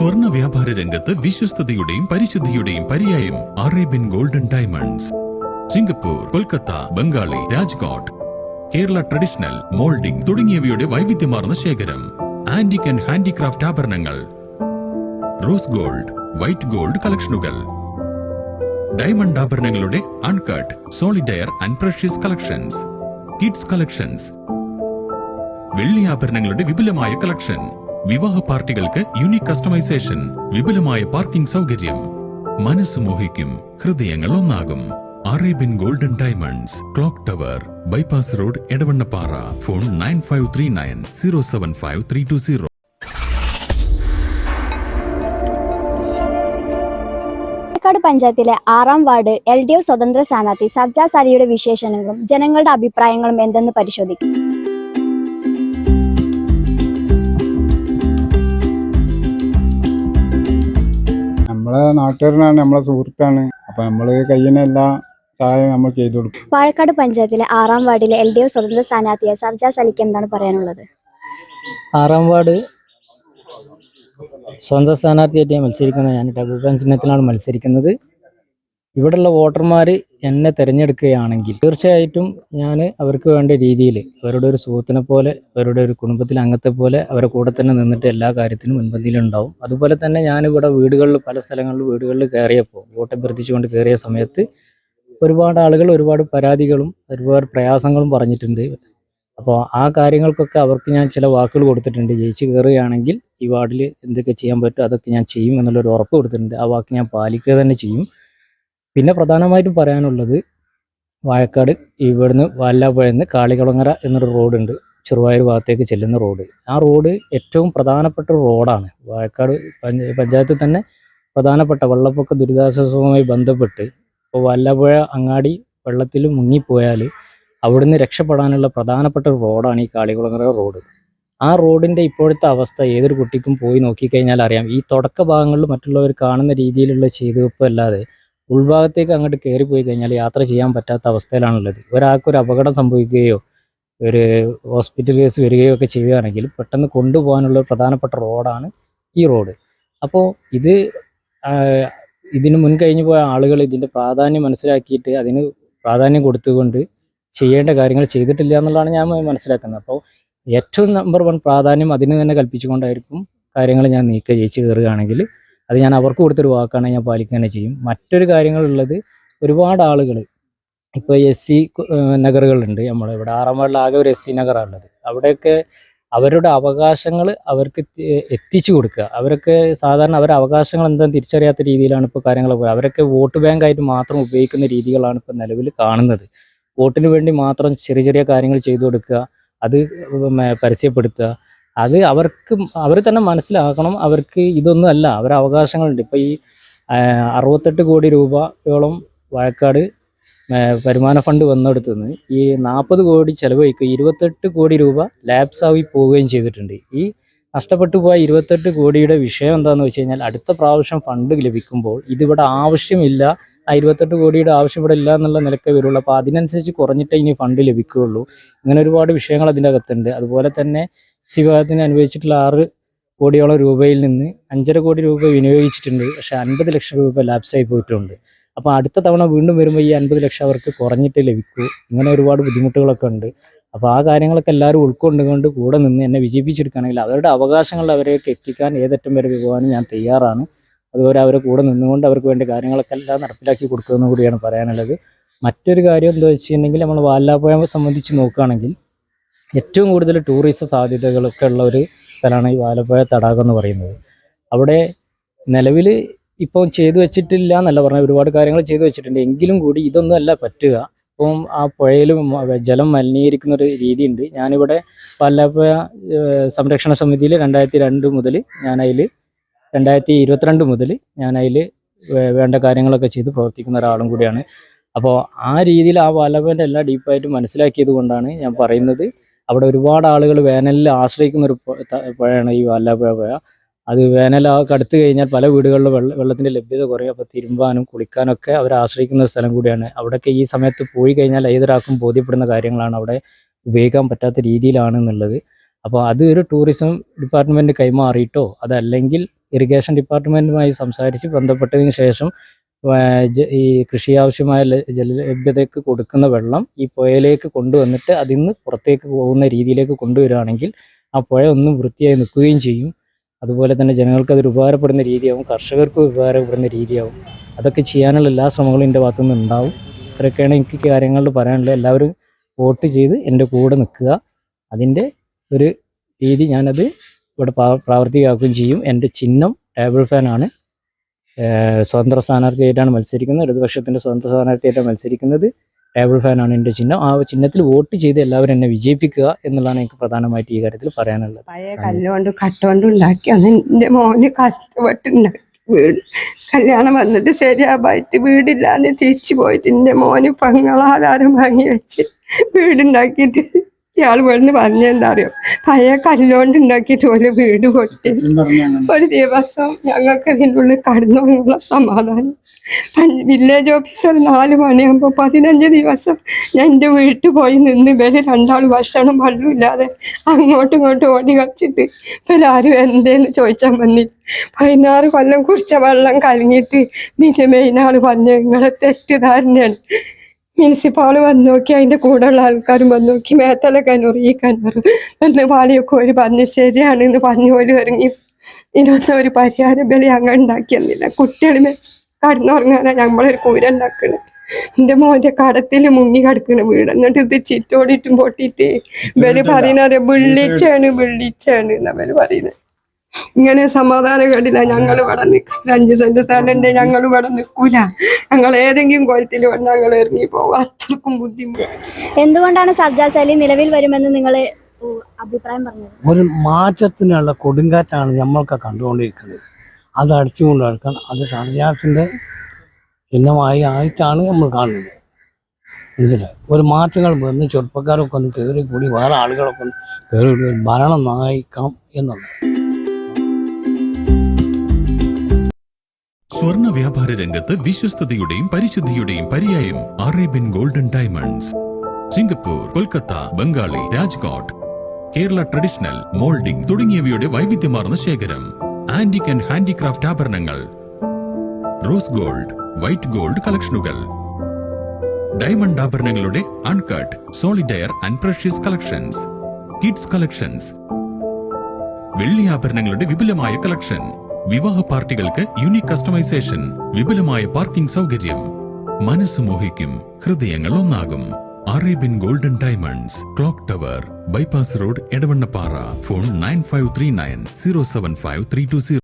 സ്വർണ വ്യാപാര രംഗത്ത് വിശ്വസ്തയുടെയും പരിശുദ്ധിയുടെയും പര്യായം Arabian golden diamonds. Singapore Kolkata Bengali Rajkot. Kerala traditional moulding തുടങ്ങിയവയുടെ വൈവിധ്യമാർന്ന ശേഖരം. ആന്റിക് ആൻഡ് ഹാൻഡിക്രാഫ്റ്റ് ആഭരണങ്ങൾ. റോസ് ഗോൾഡ് വൈറ്റ് ഗോൾഡ് കളക്ഷനുകൾ. Diamond ആഭരണങ്ങളുടെ uncut solitaire and precious collections. Kids collections. വെള്ളി ആഭരണങ്ങളുടെ വിപുലമായ കളക്ഷൻ. വിവാഹ പാർട്ടികൾക്ക് യുണീക് കസ്റ്റമൈസേഷൻ വിപുലമായ പാർക്കിംഗ് സൗകര്യം. മനസ്സ് മോഹിക്കും ഹൃദയങ്ങൾ ഒന്നാകും. Arabian golden diamonds clock tower bypass road Edavannappara. Phone nine five three nine zero seven five three two zero. പഞ്ചായത്തിലെ ആറാം വാർഡ് എൽ ഡി എഫ് സ്വതന്ത്ര സ്ഥാനാർത്ഥി സർജാ സാലിയുടെ വിശേഷണങ്ങളും ജനങ്ങളുടെ അഭിപ്രായങ്ങളും എന്തെന്ന് പരിശോധിക്കും. നമ്മളെ നാട്ടുകാരനാണ് നമ്മളെ സുഹൃത്താണ്. അപ്പൊ നമ്മൾ കയ്യിനെല്ലാ സഹായം നമ്മൾ ചെയ്തു കൊടുക്കും. പാലക്കാട് പഞ്ചായത്തിലെ ആറാം വാർഡിലെ എൽ ഡി എഫ് സ്വതന്ത്ര സ്ഥാനാർത്ഥിയായ സർജാസ് അലിക്ക് എന്താണ് പറയാനുള്ളത്? ആറാം വാർഡ് സ്വന്തം സ്ഥാനാർത്ഥിയായിട്ട് ഞാൻ മത്സരിക്കുന്നത് ഞാൻ ടബിൾ ചിഹ്നത്തിലാണ് മത്സരിക്കുന്നത്. ഇവിടെയുള്ള വോട്ടർമാർ എന്നെ തിരഞ്ഞെടുക്കുകയാണെങ്കിൽ തീർച്ചയായിട്ടും ഞാൻ അവർക്ക് വേണ്ട രീതിയിൽ അവരുടെ ഒരു സുഹൃത്തിനെ പോലെ അവരുടെ ഒരു കുടുംബത്തിലെ അംഗത്തെ പോലെ അവരെ കൂടെ തന്നെ നിന്നിട്ട് എല്ലാ കാര്യത്തിനും മുൻപന്തിയിലുണ്ടാവും. അതുപോലെ തന്നെ ഞാനിവിടെ വീടുകളിൽ പല സ്ഥലങ്ങളിൽ വീടുകളിൽ കയറിയപ്പോൾ വോട്ട് അഭ്യർത്ഥിച്ചുകൊണ്ട് കയറിയ സമയത്ത് ഒരുപാട് ആളുകൾ ഒരുപാട് പരാതികളും ഒരുപാട് പ്രയാസങ്ങളും പറഞ്ഞിട്ടുണ്ട്. അപ്പോൾ ആ കാര്യങ്ങൾക്കൊക്കെ അവർക്ക് ഞാൻ ചില വാക്കുകൾ കൊടുത്തിട്ടുണ്ട്. ജയിച്ച് കയറുകയാണെങ്കിൽ ഈ വാർഡിൽ എന്തൊക്കെ ചെയ്യാൻ പറ്റും അതൊക്കെ ഞാൻ ചെയ്യും എന്നുള്ളൊരു ഉറപ്പ് കൊടുത്തിട്ടുണ്ട്. ആ വാക്ക് ഞാൻ പാലിക്കുക തന്നെ ചെയ്യും. പിന്നെ പ്രധാനമായിട്ടും പറയാനുള്ളത് വാഴക്കാട് ഇവിടുന്ന് വാലാപ്പുഴന്ന് കാളികുളങ്ങര എന്നൊരു റോഡുണ്ട്. ചെറുവായൂർ ഭാഗത്തേക്ക് ചെല്ലുന്ന റോഡ്. ആ റോഡ് ഏറ്റവും പ്രധാനപ്പെട്ട റോഡാണ്. വാഴക്കാട് പഞ്ചായത്തിൽ തന്നെ പ്രധാനപ്പെട്ട വെള്ളപ്പൊക്ക ദുരിതാശ്വാസവുമായി ബന്ധപ്പെട്ട് ഇപ്പോൾ വല്ലപ്പുഴ അങ്ങാടി വെള്ളത്തിൽ മുങ്ങിപ്പോയാൽ അവിടുന്ന് രക്ഷപ്പെടാനുള്ള പ്രധാനപ്പെട്ട റോഡാണ് ഈ കാളികുളങ്ങര റോഡ്. ആ റോഡിന്റെ ഇപ്പോഴത്തെ അവസ്ഥ ഏതൊരു കുട്ടിക്കും പോയി നോക്കിക്കഴിഞ്ഞാൽ അറിയാം ഈ തുടക്ക ഭാഗങ്ങളിൽ മറ്റുള്ളവർ കാണുന്ന രീതിയിലുള്ള ചെയ്തുവെപ്പ് അല്ലാതെ ഉൾഭാഗത്തേക്ക് അങ്ങോട്ട് കയറിപ്പോയി കഴിഞ്ഞാൽ യാത്ര ചെയ്യാൻ പറ്റാത്ത അവസ്ഥയിലാണുള്ളത്. ഒരാൾക്കൊരു അപകടം സംഭവിക്കുകയോ ഒരു ഹോസ്പിറ്റൽ കേസ് വരികയോ ഒക്കെ ചെയ്യുകയാണെങ്കിൽ പെട്ടെന്ന് കൊണ്ടുപോകാനുള്ള പ്രധാനപ്പെട്ട റോഡാണ് ഈ റോഡ്. അപ്പോൾ ഇത് ഇതിന് മുൻകഴിഞ്ഞു പോയ ആളുകൾ ഇതിന്റെ പ്രാധാന്യം മനസ്സിലാക്കിയിട്ട് അതിന് പ്രാധാന്യം കൊടുത്തുകൊണ്ട് ചെയ്യേണ്ട കാര്യങ്ങൾ ചെയ്തിട്ടില്ല എന്നുള്ളതാണ് ഞാൻ മനസ്സിലാക്കുന്നത്. അപ്പോൾ ഏറ്റവും നമ്പർ വൺ പ്രാധാന്യം അതിന് തന്നെ കൽപ്പിച്ചുകൊണ്ടായിരിക്കും കാര്യങ്ങൾ ഞാൻ നീക്കം ജയിച്ച് കയറുകയാണെങ്കിൽ അത് ഞാൻ അവർക്ക് കൊടുത്തൊരു വാക്കാണ് ഞാൻ പാലിക്കുക തന്നെ ചെയ്യും. മറ്റൊരു കാര്യങ്ങളുള്ളത് ഒരുപാട് ആളുകൾ ഇപ്പോൾ എസ് സി നഗറുകളുണ്ട് നമ്മുടെ ഇവിടെ. ആറാം ആകെ ഒരു എസ് സി നഗറാണുള്ളത് അവിടെയൊക്കെ അവരുടെ അവകാശങ്ങൾ അവർക്ക് എത്തിച്ചു കൊടുക്കുക. അവരൊക്കെ സാധാരണ അവരുടെ അവകാശങ്ങൾ എന്താണെന്ന് തിരിച്ചറിയാത്ത രീതിയിലാണ് ഇപ്പോൾ കാര്യങ്ങൾ പോയത്. അവരൊക്കെ വോട്ട് ബാങ്കായിട്ട് മാത്രം ഉപയോഗിക്കുന്ന രീതികളാണ് ഇപ്പോൾ നിലവിൽ കാണുന്നത്. വോട്ടിന് വേണ്ടി മാത്രം ചെറിയ ചെറിയ കാര്യങ്ങൾ ചെയ്തു കൊടുക്കുക. അത് പരസ്യപ്പെടുത്തുക. അത് അവർക്ക് അവർ തന്നെ മനസ്സിലാക്കണം. അവർക്ക് ഇതൊന്നും അല്ല അവരുടെ അവകാശങ്ങളുണ്ട്. ഇപ്പോൾ ഈ അറുപത്തെട്ട് കോടി രൂപയോളം വയക്കാട് വരുമാന ഫണ്ട് വന്നെടുത്തു നിന്ന് ഈ നാൽപ്പത് കോടി ചിലവഴിക്കുക ഇരുപത്തെട്ട് കോടി രൂപ ലാപ്സ് ആയി പോവുകയും ചെയ്തിട്ടുണ്ട്. ഈ നഷ്ടപ്പെട്ടു പോയ ഇരുപത്തെട്ട് കോടിയുടെ വിഷയം എന്താണെന്ന് വെച്ച് കഴിഞ്ഞാൽ അടുത്ത പ്രാവശ്യം ഫണ്ട് ലഭിക്കുമ്പോൾ ഇതിവിടെ ആവശ്യമില്ല. ആ ഇരുപത്തെട്ട് കോടിയുടെ ആവശ്യം ഇവിടെ ഇല്ല എന്നുള്ള നിലക്കേ വരുള്ളൂ. അപ്പോൾ അതിനനുസരിച്ച് കുറഞ്ഞിട്ടേ ഇനി ഫണ്ട് ലഭിക്കുകയുള്ളൂ. ഇങ്ങനെ ഒരുപാട് വിഷയങ്ങൾ അതിന്റെ അകത്തുണ്ട്. അതുപോലെ തന്നെ വിഭാഗത്തിന് അനുവദിച്ചിട്ടുള്ള ആറ് കോടിയോളം രൂപയിൽ നിന്ന് അഞ്ചര കോടി രൂപ വിനിയോഗിച്ചിട്ടുണ്ട്. പക്ഷേ അൻപത് ലക്ഷം രൂപ ലാപ്സായി പോയിട്ടുണ്ട്. അപ്പോൾ അടുത്ത തവണ വീണ്ടും വരുമ്പോൾ ഈ അൻപത് ലക്ഷം അവർക്ക് കുറഞ്ഞിട്ട് ലഭിക്കൂ. ഇങ്ങനെ ഒരുപാട് ബുദ്ധിമുട്ടുകളൊക്കെ ഉണ്ട്. അപ്പോൾ ആ കാര്യങ്ങളൊക്കെ എല്ലാവരും ഉൾക്കൊണ്ടുകൊണ്ട് കൂടെ നിന്ന് എന്നെ വിജയിപ്പിച്ചെടുക്കുകയാണെങ്കിൽ അവരുടെ അവകാശങ്ങൾ അവരേക്ക് എത്തിക്കാൻ ഏതറ്റം വരെ പോകാനും ഞാൻ തയ്യാറാണ്. അതുപോലെ അവരെ കൂടെ നിന്നുകൊണ്ട് അവർക്ക് വേണ്ട കാര്യങ്ങളൊക്കെ എല്ലാം നടപ്പിലാക്കി കൊടുക്കുമെന്ന് കൂടിയാണ് പറയാനുള്ളത്. മറ്റൊരു കാര്യം എന്താ വെച്ചിട്ടുണ്ടെങ്കിൽ നമ്മൾ വാലാപ്പുഴയെ സംബന്ധിച്ച് നോക്കുകയാണെങ്കിൽ ഏറ്റവും കൂടുതൽ ടൂറിസം സാധ്യതകളൊക്കെ ഉള്ള ഒരു സ്ഥലമാണ് ഈ വാലപ്പുഴ തടാകം എന്ന് പറയുന്നത്. അവിടെ നിലവിൽ ഇപ്പോൾ ചെയ്തു വെച്ചിട്ടില്ല എന്നല്ല പറഞ്ഞാൽ ഒരുപാട് കാര്യങ്ങൾ ചെയ്തു വെച്ചിട്ടുണ്ട്. എങ്കിലും കൂടി ഇതൊന്നും അല്ല പറ്റുക. ഇപ്പം ആ പുഴയിലും ജലം മലിനീകരിക്കുന്ന ഒരു രീതിയുണ്ട്. ഞാനിവിടെ വാലപ്പുഴ സംരക്ഷണ സമിതിയിൽ രണ്ടായിരത്തി രണ്ട് മുതൽ ഞാൻ രണ്ടായിരത്തി ഇരുപത്തിരണ്ട് മുതൽ ഞാൻ വേണ്ട കാര്യങ്ങളൊക്കെ ചെയ്ത് പ്രവർത്തിക്കുന്ന ഒരാളും കൂടിയാണ്. അപ്പോൾ ആ രീതിയിൽ ആ വാലപ്പുഴന്റെ എല്ലാ ഡീപ്പായിട്ട് മനസ്സിലാക്കിയത് കൊണ്ടാണ് ഞാൻ പറയുന്നത്. അവിടെ ഒരുപാട് ആളുകൾ വേനലിൽ ആശ്രയിക്കുന്ന ഒരു പുഴയാണ് ഈ വല്ലാപ്പുഴ പുഴ അത് വേനൽ ആ കടുത്തു കഴിഞ്ഞാൽ പല വീടുകളിലും വെള്ള വെള്ളത്തിന്റെ ലഭ്യത കുറയും. അപ്പോൾ തിരുമ്പാനും കുളിക്കാനും ഒക്കെ അവർ ആശ്രയിക്കുന്ന ഒരു സ്ഥലം കൂടിയാണ്. അവിടെയൊക്കെ ഈ സമയത്ത് പോയി കഴിഞ്ഞാൽ ഏതൊരാൾക്കും ബോധ്യപ്പെടുന്ന കാര്യങ്ങളാണ് അവിടെ ഉപയോഗിക്കാൻ പറ്റാത്ത രീതിയിലാണ് എന്നുള്ളത് അപ്പോൾ അത് ഒരു ടൂറിസം ഡിപ്പാർട്ട്മെന്റ് കൈമാറിയിട്ടോ അതല്ലെങ്കിൽ ഇറിഗേഷൻ ഡിപ്പാർട്ട്മെന്റുമായി സംസാരിച്ച് ബന്ധപ്പെട്ടതിന് ശേഷം ഈ കൃഷി ആവശ്യമായ ജലലഭ്യതയ്ക്ക് കൊടുക്കുന്ന വെള്ളം ഈ പുഴയിലേക്ക് കൊണ്ടുവന്നിട്ട് അതിൽ നിന്ന് പുറത്തേക്ക് പോകുന്ന രീതിയിലേക്ക് കൊണ്ടുവരികയാണെങ്കിൽ ആ പുഴ ഒന്നും വൃത്തിയായി നിൽക്കുകയും ചെയ്യും. അതുപോലെ തന്നെ ജനങ്ങൾക്ക് അതൊരു ഉപകാരപ്പെടുന്ന രീതിയാവും. കർഷകർക്ക് ഉപകാരപ്പെടുന്ന രീതിയാവും. അതൊക്കെ ചെയ്യാനുള്ള എല്ലാ ശ്രമങ്ങളും എന്റെ ഭാഗത്തു നിന്ന് ഉണ്ടാവും. ഇത്രയൊക്കെയാണ് എനിക്ക് കാര്യങ്ങൾ പറയാനുള്ളത്. എല്ലാവരും വോട്ട് ചെയ്ത് എന്റെ കൂടെ നിൽക്കുക. അതിന്റെ ഒരു രീതി ഞാനത് ഇവിടെ പ്രാ- പ്രാവർത്തികമാക്കുകയും ചെയ്യും. എന്റെ ചിഹ്നം ടേബിൾ ഫാനാണ്. സ്വതന്ത്ര സ്ഥാനാർത്ഥിയായിട്ടാണ് മത്സരിക്കുന്നത്. ഇടതുപക്ഷത്തിന്റെ സ്വതന്ത്ര സ്ഥാനാർത്ഥിയായിട്ടാണ് മത്സരിക്കുന്നത്. ടേബിൾ ഫാനാണ് എന്റെ ചിഹ്നം. ആ ചിഹ്നത്തിൽ വോട്ട് ചെയ്ത് എല്ലാവരും എന്നെ വിജയിപ്പിക്കുക എന്നുള്ളതാണ് എനിക്ക് പ്രധാനമായിട്ട് ഈ കാര്യത്തിൽ പറയാനുള്ളത്. പഴയ കല്ലുകൊണ്ട് കട്ടുകൊണ്ട് ഉണ്ടാക്കി അന്ന് എന്റെ മോന് കഷ്ടപ്പെട്ടുണ്ടാക്കി വീട്. കല്യാണം വന്നിട്ട് ശരിയാവായിട്ട് വീടില്ലാതെ തിരിച്ചു പോയിട്ട് എന്റെ മോന് പങ്ങളാധാരം വാങ്ങി വെച്ച് വീടുണ്ടാക്കിയിട്ട് ഇയാൾ വന്ന് പറഞ്ഞെന്താ അറിയോ? പഴയ കല്ലുകൊണ്ട് ഉണ്ടാക്കിയിട്ട് ഒരു വീട് പൊട്ടി. ഒരു ദിവസം ഞങ്ങൾക്ക് ഇതിന്റെ ഉള്ളിൽ കടന്നുള്ള സമാധാനം. പഞ്ച് വില്ലേജ് ഓഫീസർ നാല് മണിയാകുമ്പോൾ പതിനഞ്ച് ദിവസം ഞാൻ എന്റെ വീട്ടിൽ പോയി നിന്ന് ഇവർ രണ്ടാൾ ഭക്ഷണം വെള്ളം ഇല്ലാതെ അങ്ങോട്ടും ഇങ്ങോട്ടും ഓടി കളിച്ചിട്ട് ഇവരാരും എന്തേന്ന് ചോദിച്ചാൽ വന്നി പതിനാറ് കൊല്ലം കുറിച്ച വെള്ളം കലങ്ങിയിട്ട് നിന്റെ മെയിനാൾ പറഞ്ഞു നിങ്ങളെ തെറ്റിദ്ധാരണയാണ്. മുനിസിപ്പാൾ വന്ന് നോക്കി അതിന്റെ കൂടെയുള്ള ആൾക്കാരും വന്ന് നോക്കി മേത്തല കനൂർ ഈ കനൂർ എന്ന് പാളിയൊക്കെ ഒരു പറഞ്ഞു ശരിയാണ് എന്ന് പറഞ്ഞു പോലും ഇറങ്ങി ഇതിനൊന്നും ഒരു പരിഹാരം ബലി അങ്ങ് ഉണ്ടാക്കിയെന്നില്ല കുട്ടികൾ കടന്നുറങ്ങാനാണ് കടന്നുറങ്ങാനാ നമ്മളൊരു കൂര ഉണ്ടാക്കണത് എന്റെ മോന്റെ കടത്തിൽ മുങ്ങി കിടക്കണ വീട്. എന്നിട്ട് ഇത് ചിറ്റോടിയിട്ടും പൊട്ടിയിട്ട് ബലി പറയുന്നത് വിള്ളിച്ചാണ് വിള്ളിച്ചാണ് എന്നാ ഇവർ പറയുന്നത്. ഇങ്ങനെ സമാധാനം കണ്ടില്ല. ഞങ്ങൾ ഇവിടെ നിൽക്കില്ല അഞ്ച് സെന്റ് സ്ഥലമുണ്ട്. ഞങ്ങൾ ഇവിടെ നിൽക്കൂല ഞങ്ങൾ ഏതെങ്കിലും കോലത്തിൽ വേണ്ട ഞങ്ങൾ ഇറങ്ങി പോകും അത്രക്കും ബുദ്ധിമുട്ട്. എന്തുകൊണ്ടാണ് സർജാശാലി നിലവിൽ വരുമെന്ന് നിങ്ങൾ അഭിപ്രായം പറഞ്ഞത്? ഒരു മാറ്റത്തിനുള്ള കൊടുങ്കാറ്റാണ് നമ്മൾക്ക് കണ്ടുകൊണ്ടിരിക്കുന്നത്. അത് അടിച്ചുകൊണ്ട് നടക്കണം അത് സർജാസിന്റെ ചിഹ്നമായി ആയിട്ടാണ് നമ്മൾ കാണുന്നത്. മനസ്സിലായി? ഒരു മാറ്റങ്ങൾ വന്ന് ചെറുപ്പക്കാരൊക്കെ ഒന്ന് കയറി കൂടി വേറെ ആളുകളൊക്കെ ഒന്ന് കയറി ഭരണം നയിക്കണം എന്നുള്ളത്. സ്വർണ വ്യാപാര രംഗത്ത് വിശ്വസ്തയുടെയും പരിശുദ്ധിയുടെയും പര്യായം Arabian golden diamonds. Singapore Kolkata Bengali Rajkot Kerala traditional moulding തുടങ്ങിയവയുടെ വൈവിധ്യമാർന്ന ശേഖരം. ആന്റിക് ആൻഡ് ഹാൻഡിക്രാഫ്റ്റ് ആഭരണങ്ങൾ. റോസ് ഗോൾഡ് വൈറ്റ് ഗോൾഡ് കളക്ഷനുകൾ. Diamond ആഭരണങ്ങളുടെ uncut solitaire and precious collections. Kids collections. വെള്ളി ആഭരണങ്ങളുടെ വിപുലമായ കളക്ഷൻ. വിവാഹ പാർട്ടികൾക്ക് യുണീക് കസ്റ്റമൈസേഷൻ വിപുലമായ പാർക്കിംഗ് സൗകര്യം. മനസ്സ് മോഹിക്കും ഹൃദയങ്ങൾ ഒന്നാകും. Arabian golden diamonds clock tower bypass road Edavannappara. Phone nine five three nine zero seven five three two zero.